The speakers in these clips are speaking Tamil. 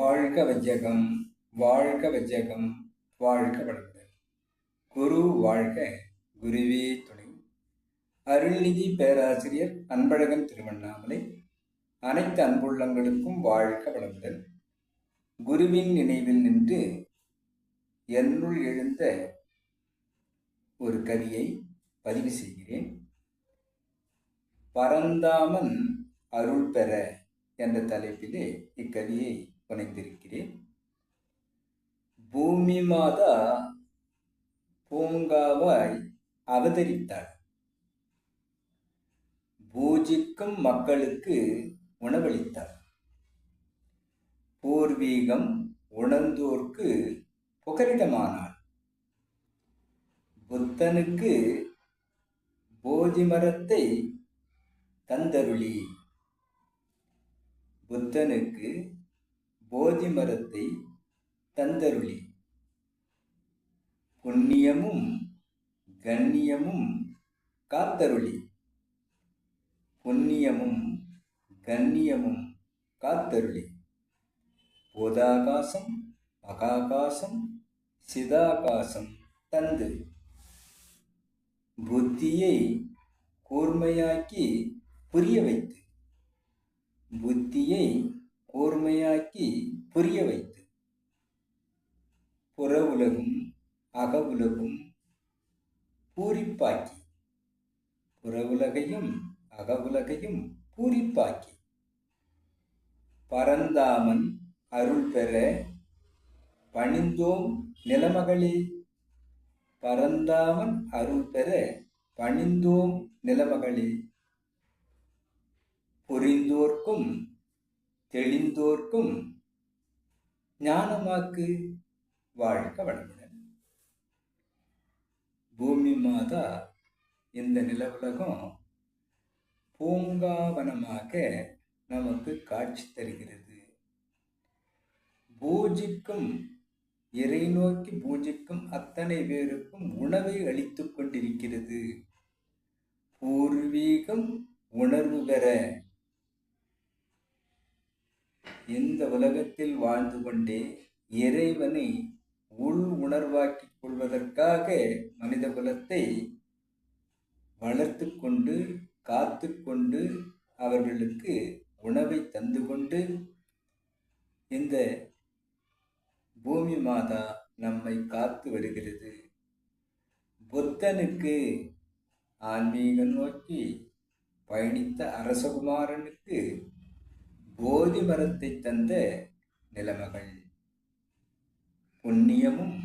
வாழ்க வையகம் வாழ்க வையகம் வாழ்க வளர்ந்தல் குரு வாழ்க குருவே துணை. அருள்நிதி பேராசிரியர் அன்பழகன் திருவண்ணாமலை. அனைத்து அன்புள்ளங்களுக்கும் வாழ்க வளர்ந்தல் குருவின் நினைவில் நின்று என்னுள் எழுந்த ஒரு கவியை பதிவு செய்கிறேன். பரந்தாமன் அருள் பெற என்ற தலைப்பிலே இக்கவியை புனைந்திருக்கிறேன் பூமி மாதா பூங்காவாய் அவதரித்தாள். பூஜிக்கும் மக்களுக்கு உணவளித்தாள். பூர்வீகம் உணர்ந்தோர்க்கு புகலிடமானாள். புத்தனுக்கு போதி மரத்தை தந்தருளி. புத்தனுக்கு போதி மரத்தை தந்தருளி. புண்ணியமும் கண்ணியமும் காத்தருளி. புண்ணியமும் கண்ணியமும் காத்தருளி. போதாகாசம் மகாகாசம் சிதாகாசம் தந்து. புத்தியை கூர்மையாக்கி புரிய வைத்து. புத்தியை கூர்மையாக்கி புரிய வைத்து. புற உலகும் அக உலகும் பூரிப்பாக்கி. புற உலகையும் அக உலகையும் பூரிப்பாக்கி. பரந்தாமன் அருள் பெற பணிந்தோம் நிலமகளே. பரந்தாமன் அருள் பெற பணிந்தோம் நிலமகளே. புரிந்தோர்க்கும் தெளிந்தோர்க்கும் ஞானமாக்கு வாழ்க வளமுடன். பூமி மாதா இந்த நிலவுலகம் பூங்காவனமாக நமக்கு காட்சி தருகிறது. பூஜிக்கும் இறை நோக்கி பூஜிக்கும் அத்தனை பேருக்கும் உணவை அளித்து கொண்டிருக்கிறது. பூர்வீகம் உணர்வு பெற இந்த உலகத்தில் வாழ்ந்து கொண்டே இறைவனை உள் உணர்வாக்கிக் கொள்வதற்காக மனித குலத்தை வளர்த்து கொண்டு காத்து கொண்டு அவர்களுக்கு உணவை தந்து கொண்டு இந்த பூமி மாதா நம்மை காத்து வருகிறது. புத்தனுக்கு ஆன்மீகம் நோக்கி பயணித்த அரசகுமாரனுக்கு போதி மரத்தை தந்த நிலைமகள். புண்ணியமும்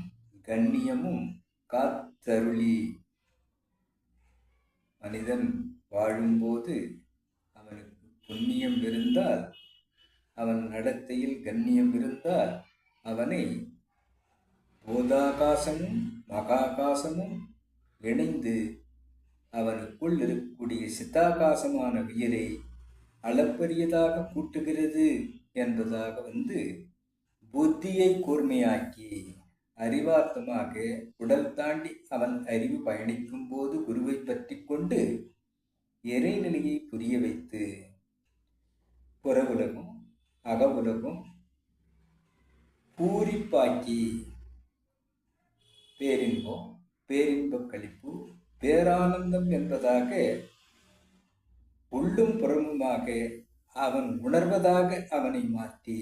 கண்ணியமும் காத்தருளி. மனிதன் வாழும்போது அவனுக்கு புண்ணியம் இருந்தால் அவன் நடத்தையில் கண்ணியம் இருந்தால் அவனை போதாகாசமும் மகாகாசமும் இணைந்து அவனுக்குள் இருக்கக்கூடிய சித்தாகாசமான உயிரை அளப்பரியதாக கூட்டுகிறது என்பதாக வந்து புத்தியை கூர்மையாக்கி அறிவார்த்தமாக உடல் தாண்டி அவன் அறிவு பயணிக்கும் போது குருவை பற்றி கொண்டு இறைநிலையை புரிய வைத்து புற உலகம் அக உலகம் பூரிப்பாக்கி பேரின்பம் பேரின்பக் கழிப்பு பேரானந்தம் என்பதாக உள்ளும் புறமுமாக அவன் உணர்வதாக அவனை மாற்றி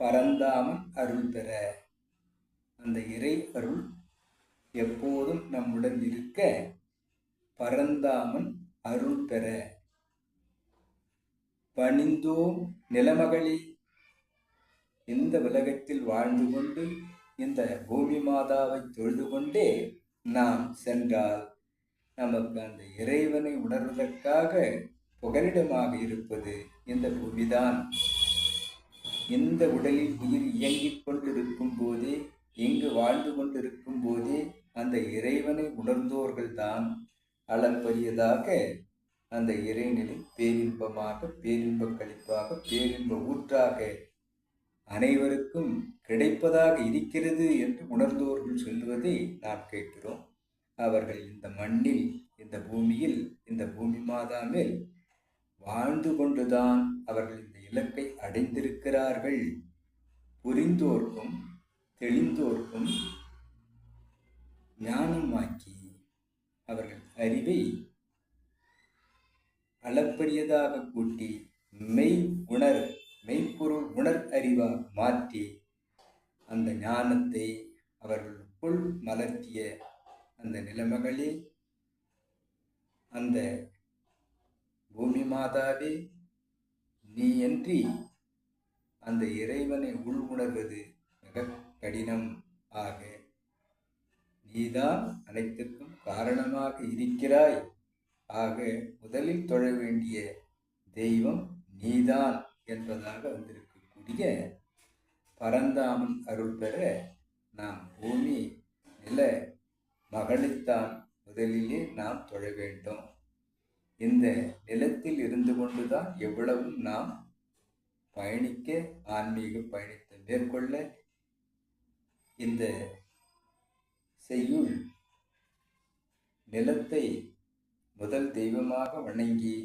பரந்தாமன் அருள் பெற. அந்த இறை அருள் எப்போதும் நம்முடன் இருக்க பரந்தாமன் அருள் பெற. பணிந்தோம் நிலமகளி இந்த உலகத்தில் வாழ்ந்து கொண்டு இந்த பூமி மாதாவை தொழுது கொண்டே நாம் சென்றால் நமக்கு அந்த இறைவனை உணர்வதற்காக புகலிடமாக இருப்பது இந்த பூமிதான். இந்த உடலில் உயிர் இயங்கிக் கொண்டிருக்கும் போதே இங்கு வாழ்ந்து கொண்டிருக்கும் போதே அந்த இறைவனை உணர்ந்தோர்கள்தான் அளப்பரியதாக அந்த இறைநிலை பேரின்பமாக பேரின்ப கழிப்பாக பேரின்ப ஊற்றாக அனைவருக்கும் கிடைப்பதாக இருக்கிறது என்று உணர்ந்தோர்கள் சொல்வதை நாம் கேட்கிறோம். அவர்கள் இந்த மண்ணில் இந்த பூமியில் இந்த பூமி மாதா மேல் வாழ்ந்து கொண்டுதான் அவர்கள் இந்த இலக்கை அடைந்திருக்கிறார்கள். புரிந்தோர்க்கும் தெளிந்தோர்க்கும் ஞானமாக்கி அவர்கள் அறிவை அளப்பரியதாக கூட்டி மெய் உணர் மெய்ப்பொருள் உணர் அறிவாக மாற்றி அந்த ஞானத்தை அவர்களுக்குள் மலர்த்திய அந்த நிலைமகளே அந்த பூமி மாதாவே நீ அன்றி அந்த இறைவனை உள் உணர்வது மிக கடினம் ஆக நீதான் அனைத்துக்கும் காரணமாக இருக்கிறாய். ஆக முதலில் தொழ வேண்டிய தெய்வம் நீதான் என்பதாக வந்திருக்கக்கூடிய பரந்தாமன் அருள் பெற நாம் பூமி நில மகளைத்தான் முதலிலே நாம் தொழ வேண்டும். இந்த நிலத்தில் இருந்து கொண்டுதான் எவ்வளவும் நாம் பயணிக்க ஆன்மீக பயணத்தை மேற்கொள்ள இந்த செய்யுள் நிலத்தை முதல் தெய்வமாக வணங்கி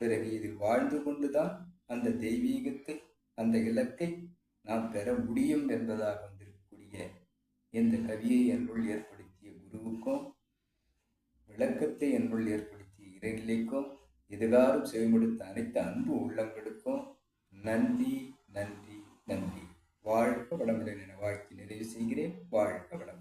பிறகு இதில் வாழ்ந்து கொண்டுதான் அந்த தெய்வீகத்தை அந்த இலக்கை நாம் பெற முடியும் என்பதாக வந்திருக்கக்கூடிய இந்த கவியை என்னுள் ஏற்படுத்திய குருவுக்கும் விளக்கத்தை என்னுள் ஏற்படுத்திய இறைநிலைக்கும் எதிர்காலம் செவிமடுத்த அனைத்து அன்பு உள்ளங்களுக்கும் நன்றி நன்றி நன்றி. வாழ்க வளமுடன் என வாழ்த்தி நிறைவு செய்கிறேன். வாழ்க வளம்